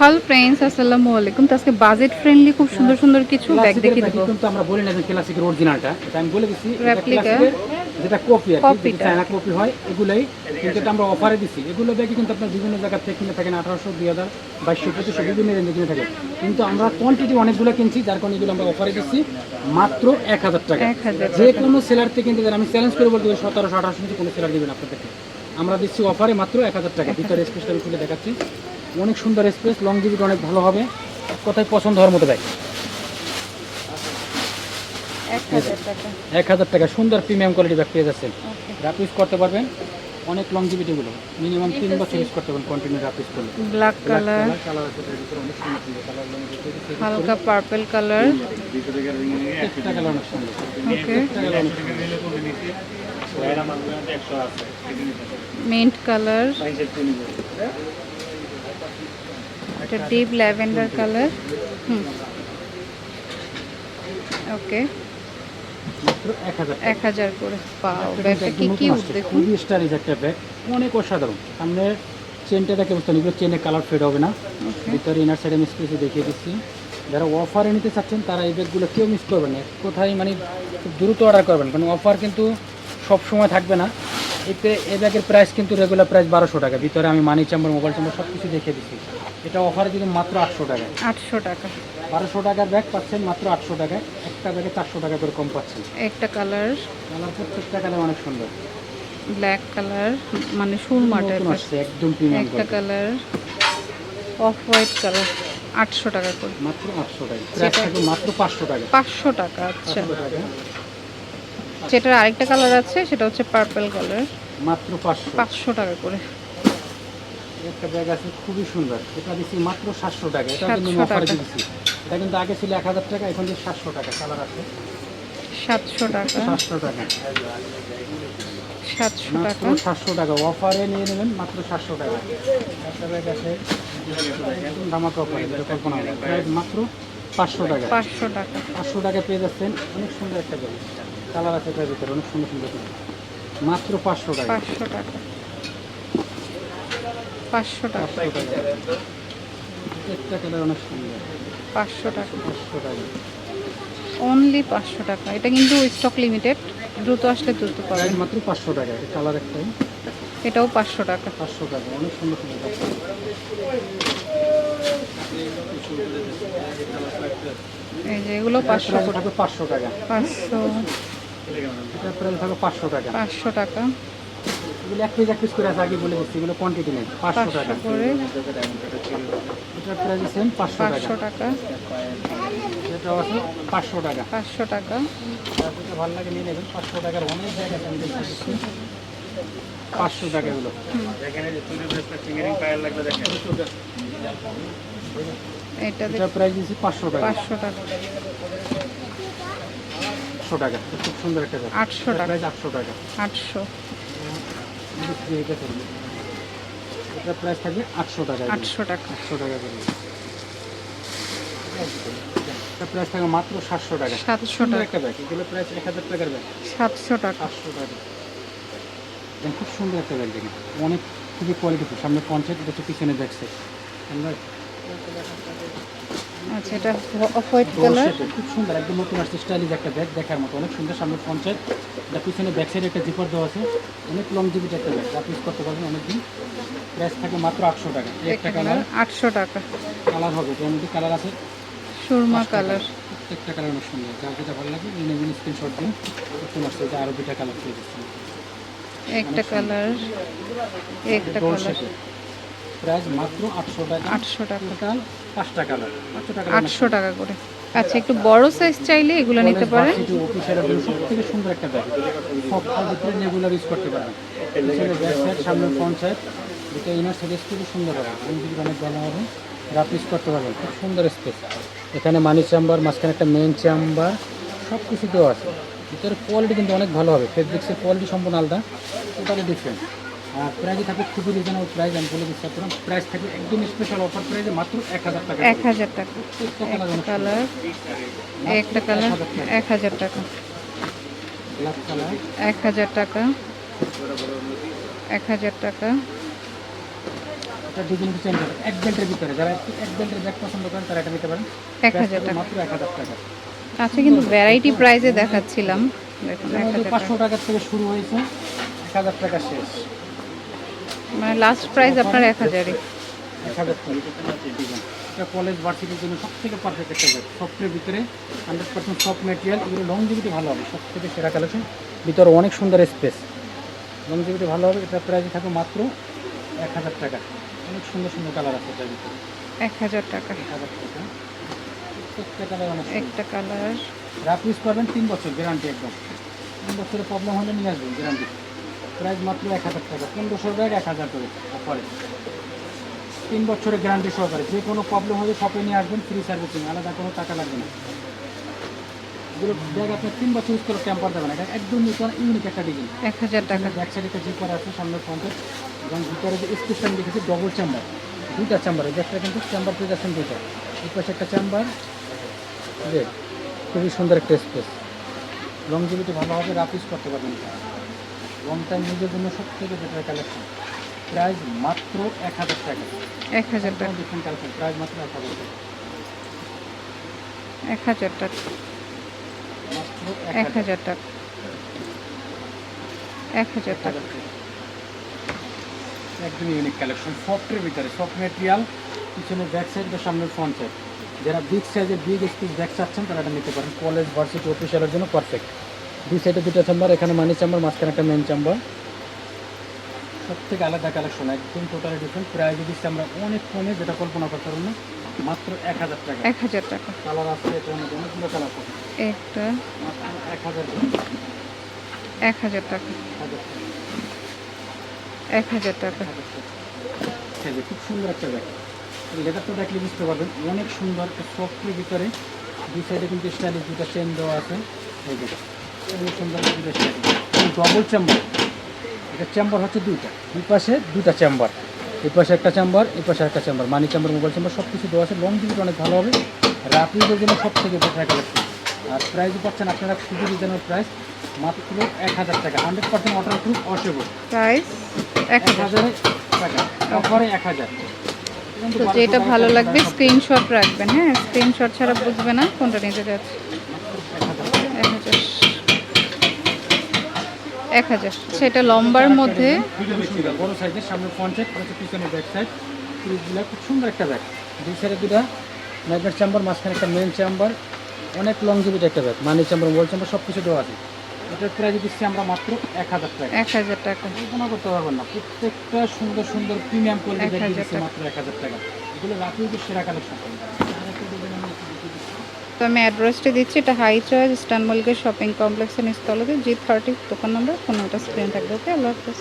Hello friends আসসালামু আলাইকুম। তো আজকে বাজেট ফ্রেন্ডলি খুব সুন্দর সুন্দর কিছু ব্যাগ দেখিয়ে দেবো। কিন্তু আমরা বলি না যে ক্লাসিকের অরিজিনালটা এটা আমি বলে Replica। ক্লাসিকের যেটা কপি আর কি চায়না কপি হয় এগুলাই কিন্তু এটা আমরা অফারে দিচ্ছি এগুলো ব্যাগই কিন্তু আপনার বিভিন্ন জায়গা থেকে কিনে থাকেন আঠারোশো দুই হাজার বাইশশো পঁচিশশো বিভিন্ন রেঞ্জে কিনে থাকে কিন্তু আমরা কোয়ান্টিটি অনেকগুলো কিনছি যার কারণে এগুলো আমরা অফারে দিচ্ছি মাত্র এক হাজার টাকা। 1000 যে কোনো সেলার থেকে কিনতে আমি চ্যালেঞ্জ করে বলতে পারি সতেরোশো আঠারোশো কোনো সেলার দিবেন আপনাদেরকে। আমরা দিচ্ছি অফারে মাত্র এক হাজার টাকা। ভিতরে আমি খুলে দেখাচ্ছি। অনেক সুন্দর স্পেস লং জিবিটা অনেক ভালো হবে। কথায় পছন্দ হওয়ার মতো ব্যাগ এক হাজার টাকা। সুন্দর প্রিমিয়াম কোয়ালিটি ব্যাগ পেয়ে যাচ্ছেন। র্যাপ ইউজ করতে পারবেন। অনেক লং লংজিভিটিগুলো মিনিমাম তিন বছর ইউজ করতে পারবেন কন্টিনিউ রাপ ইউজ করলে। ব্ল্যাক কালার লংজিভিটি হালকা পার্পল কালার অনেক ওকে। সুন্দর মিন্ট কালার এটা deep lavender colour hmm. Okay এক হাজার এক হাজার করে পাও ব্যাগটা কি কিউট দেখুন। খুবই একটা ব্যাগ অনেক অসাধারণ। সামনে চেনটা দেখে বুঝতে এগুলো চেনে কালার ফেড হবে না। ওকে ভিতরে ইনার সাইডে আমি স্পেসে দেখিয়ে দিচ্ছি। যারা অফারে নিতে চাচ্ছেন তারা এই ব্যাগগুলো কেউ মিস করবেন না। কোথায় মানে দ্রুত অর্ডার করবেন কারণ অফার কিন্তু সব সময় থাকবে না। এই ব্যাগের প্রাইস কিন্তু রেগুলার প্রাইস বারোশো টাকা। ভিতরে আমি মানি চাম্বার মোবাইল চাম্বার সব কিছু দেখে দিচ্ছি এটা অফারে দিলে মাত্র আটশো টাকা আটশো টাকা। বারোশো টাকার ব্যাগ পাচ্ছেন মাত্র আটশো টাকায়। একটা ব্যাগে চারশো টাকা করে কম পাচ্ছেন। একটা কালার কালার প্রত্যেকটা কালার অনেক সুন্দর। ব্ল্যাক কালার মানে সুরমা টাইপের একদম একটা কালার অফ হোয়াইট কালার আটশো টাকা করে। মাত্র আটশো টাকা। মাত্র পাঁচশো টাকা। পাঁচশো টাকা আচ্ছা। যেটার আরেকটা কালার আছে সেটা হচ্ছে পার্পল কালার মাত্র পাঁচশো। পাঁচশো টাকা করে। একটা ব্যাগ আছে খুবই সুন্দর। এটা দিচ্ছি মাত্র সাতশো টাকা। এটা কিন্তু 700 অফারে দিচ্ছি এটা কিন্তু আগে ছিল এক হাজার টাকা এখন দিয়ে সাতশো টাকা কালার আছে। সাতশো টাকা। সাতশো টাকা। সাতশো টাকা। সাতশো টাকা। অফারে নিয়ে নেবেন মাত্র সাতশো টাকা। একটা ব্যাগ আছে একদম ধামাকা অফারে কল্পনা মাত্র পাঁচশো টাকা। পাঁচশো টাকা। পাঁচশো টাকা পেয়ে যাচ্ছেন অনেক সুন্দর একটা ব্যাগ কালার আছে এটার ভিতরে অনেক সুন্দর সুন্দর মাত্র পাঁচশো টাকা পাঁচশো টাকা পাঁচশো টাকা টাকা একটা কালার অনেক সুন্দর পাঁচশো টাকা পাঁচশো টাকা অনলি পাঁচশো টাকা এটা কিন্তু স্টক লিমিটেড দ্রুত আসলে দ্রুত পাবেন মাত্র পাঁচশো টাকা কালার একটাই এটাও পাঁচশো টাকা পাঁচশো টাকা অনেক সুন্দর সুন্দর। এই যে এগুলো পাঁচশো পাঁচশো টাকা পাঁচশো এটা প্রাইস থাকবে পাঁচশো টাকা। পাঁচশো টাকা। এগুলো এক পিস এক পিস করে আছে আগে বলে দিচ্ছি এগুলো কোয়ান্টিটি নেই পাঁচশো টাকা। করে। এটার প্রাইস সেম পাঁচশো পাঁচশো টাকা। আছে পাঁচশো টাকা। পাঁচশো টাকা। আর ভালো লাগে নিয়ে নেবেন পাঁচশো টাকার অনেক জায়গা আমি পাঁচশো। টাকা এগুলো। এটা প্রাইস দিচ্ছি পাঁচশো টাকা। পাঁচশো টাকা। আটশো টাকা। খুব সুন্দর একটা আটশো টাকা। আটশো টাকা। আটশো। এটা করবে। এটার প্রাইস থাকবে আটশো টাকা। আটশো টাকা। আটশো টাকা করে। এটা প্রাইস থাকবে মাত্র সাতশো টাকা। সাতশো টাকা। একটা ব্যাগ। এগুলো প্রাইস এক হাজার টাকার ব্যাগ। সাতশো টাকা। সাতশো টাকা। খুব সুন্দর একটা ব্যাগ দেখেন। অনেক খুবই কোয়ালিটিফুল সামনে পঞ্চায়েত এটা হচ্ছে পিছনে ব্যাগ সাইড আমরা আচ্ছা এটা অফ হোয়াইট কালার খুব সুন্দর একদম নতুন আসছে স্টাইলিশ একটা ব্যাগ দেখার মতো। অনেক সুন্দর সামনে পঞ্চায়েত এটা পিছনে ব্যাক সাইডে একটা জিপার দেওয়া আছে। অনেক লং জিবিট একটা ব্যাগ আপনি ইউজ করতে পারবেন অনেকদিন। প্রাইস থাকে মাত্র আটশো টাকা। একটা কালার আটশো টাকা। কালার হবে এটার মধ্যে কালার আছে। সুরমা কালার প্রত্যেকটা কালার অনেক সুন্দর। যার যেটা ভালো লাগে নেবেন স্ক্রিনশট দিন নতুন আসছে এটা আরও দুটা কালার পেয়ে একটা কালার একটা কালার প্রাইস মাত্র আটশো টাকা। আটশো টাকা। টোটাল পাঁচটা কালার পাঁচশো টাকা আটশো টাকা করে। আচ্ছা একটু বড় সাইজ চাইলে এগুলো নিতে পারেন। অফিসের সব থেকে সুন্দর একটা ব্যাগ সব ভিতরে রেগুলার ইউজ করতে পারবেন পিছনে ব্যাক সাইড সামনে ফ্রন্ট সাইড এটা ইনার সাইড খুবই সুন্দর হবে। অনেক অনেক ভালো হবে রাফ ইউজ করতে পারবেন খুব সুন্দর স্পেস এখানে মানি চেম্বার মাঝখানে একটা মেন চেম্বার সব কিছু দেওয়া আছে। ভিতরে কোয়ালিটি কিন্তু অনেক ভালো হবে। ফেব্রিক্সের কোয়ালিটি সম্পূর্ণ আলাদা। টোটালি ডিফারেন্ট আর প্রাইস থাকবে খুবই রিজনেবল প্রাইস আমি বলে দিচ্ছি আপনার প্রাইস থাকবে একদম স্পেশাল অফার প্রাইসে মাত্র এক হাজার টাকা। এক হাজার টাকা। কালার একটা কালার এক হাজার টাকা। ব্ল্যাক কালার এক হাজার টাকা। এক হাজার টাকা। এটা ডিজাইন চেঞ্জ হবে এক বেল্টের ভিতরে যারা এক বেল্টের ব্যাগ পছন্দ করেন তারা এটা নিতে পারেন। এক হাজার টাকা। মাত্র এক হাজার টাকা। আচ্ছা কিন্তু ভ্যারাইটি প্রাইসে দেখাচ্ছিলাম। দেখুন পাঁচশো টাকার থেকে শুরু হয়েছে। এক হাজার টাকা শেষ। মানে লাস্ট প্রাইস আপনার এক হাজারই। এক হাজার এটা কলেজ ভার্সিটির জন্য সব থেকে পারফেক্ট একটা ব্যাগ সফটের ভিতরে হান্ড্রেড পার্সেন্ট সফট ম্যাটেরিয়াল এগুলো লংজিভিটি ভালো হবে। সব থেকে সেরা কালেকশন ভিতরে অনেক সুন্দর স্পেস লংজিভিটি ভালো হবে এটা প্রাইস থাকবে মাত্র এক হাজার টাকা। অনেক সুন্দর সুন্দর কালার আছে এটার ভিতরে। এক হাজার টাকা। এক হাজার টাকা। প্রত্যেকটা কালার অনেক একটা কালার রাফ ইউজ করবেন তিন বছর গ্যারান্টি একদম। তিন বছরের প্রবলেম হলে নিয়ে আসবেন গ্যারান্টি প্রাইস মাত্র এক হাজার টাকা পনেরোশো ব্যাগ এক হাজার করে। অফারে তিন বছরের গ্যারান্টি সহকারে যে কোনো প্রবলেম হবে শপে নিয়ে আসবেন ফ্রি সার্ভিসিং আলাদা কোনো টাকা লাগবে না। এগুলো ব্যাগ আপনার তিন বছর ইউজ করে টেম্পার দেবেন এটা একদম নতুন ইউনিক একটা ডিজাইন এক হাজার টাকা। ব্যাক সাইডে একটা জিপার আছে সামনের ফ্রন্টে এবং ভিতরে যে স্পেশাল লিখেছে ডবল চেম্বার দুইটা চেম্বার ব্যাগটা কিন্তু চেম্বার পেয়ে যাচ্ছেন দুইটা। এই পাশে একটা চেম্বার খুবই সুন্দর একটা স্পেস লংজিভিটি ভালো হবে রাফ ইউজ করতে পারবেন। লং টাইম নিজের জন্য সব থেকে বেটার কালেকশন প্রাইস মাত্র এক হাজার টাকা। এক হাজার টাকা। ডিফারেন্ট কালেকশন প্রাইস মাত্র এক হাজার টাকা। এক হাজার টাকা। এক হাজার টাকা। এক হাজার টাকা। একদম ইউনিক কালেকশন সফটের ভিতরে সফট ম্যাটেরিয়াল পিছনে ব্যাক সাইড বা সামনের ফ্রন্ট সাইড যারা বিগ সাইজের বিগ স্পিড ব্যাগ চাচ্ছেন তারা এটা নিতে পারেন। কলেজ ভার্সিটি অফিসিয়ালের জন্য পারফেক্ট দুই সাইডে দুটো চেম্বার এখানে মানি চেম্বার মাঝখানে একটা মেন চেম্বার সব থেকে আলাদা কালেকশন একদম টোটালি ডিফারেন্ট প্রাইস দিচ্ছি আমরা অনেক কমে যেটা কল্পনা করতে পারব না মাত্র এক হাজার টাকা। এক হাজার টাকা। কালার আছে এটার মধ্যে অনেকগুলো কালার আছে। একটা মাত্র এক হাজার এক হাজার টাকা। হাজার এক হাজার টাকা। খুব সুন্দর একটা ব্যাগ। লেদারটা দেখলে বুঝতে পারবেন অনেক সুন্দর একটা সফটের ভিতরে। দুই সাইডে কিন্তু স্টাইলিশ দুটা চেন দেওয়া আছে। এই সুন্দর ডবল চেম্বার এটা চেম্বার হচ্ছে দুইটা। দুই পাশে দুটা চেম্বার এই পাশে একটা চেম্বার এই পাশে একটা chamber money chamber mobile chamber সব কিছু দেওয়া আছে। লং ডিভিট অনেক ভালো হবে। রাফিজের জন্য সব থেকে বেটার কালেকশন আর প্রাইস পাচ্ছেন আপনারা শুধু ডিজাইনের প্রাইস মাত্র এক হাজার টাকা। Hundred percent order proof usable price এক হাজার টাকা। অফারে এক হাজার। তো যেটা ভালো লাগবে স্ক্রিনশট রাখবেন। হ্যাঁ স্ক্রিনশট ছাড়া বুঝবে না কোনটা নিতে যাচ্ছে এক হাজার এক হাজার। সেটা লম্বার মধ্যে। বড় সাইজের সামনে হচ্ছে পিছনে ব্যাক সাইড ফ্রিজগুলো খুব সুন্দর একটা ব্যাগ দুই সাইডে দুটা ম্যাগনেট চেম্বার মাঝখানে একটা মেন চেম্বার অনেক লং জিবিট একটা bag money chamber mobile chamber সব কিছু দেওয়া আছে। এটার প্রাইস দিচ্ছি আমরা মাত্র এক হাজার টাকা। এক হাজার টাকা। কল্পনা করতে পারবেন না। প্রত্যেকটা সুন্দর সুন্দর প্রিমিয়াম কোয়ালিটি ব্যাগ 1000 দিচ্ছি টাকা। মাত্র এক হাজার টাকা। এগুলো রাতেও সেরা কালেকশন তো আমি অ্যাড্রেসটি দিচ্ছি, এটা হাই চয়েস ইস্টানবুলকে শপিং কমপ্লেক্সের নিস্তলতে জি থার্টি দোকান নম্বর পনেরোটা স্ক্রিন থাকবে ওকে আল্লাহ হাফেজ।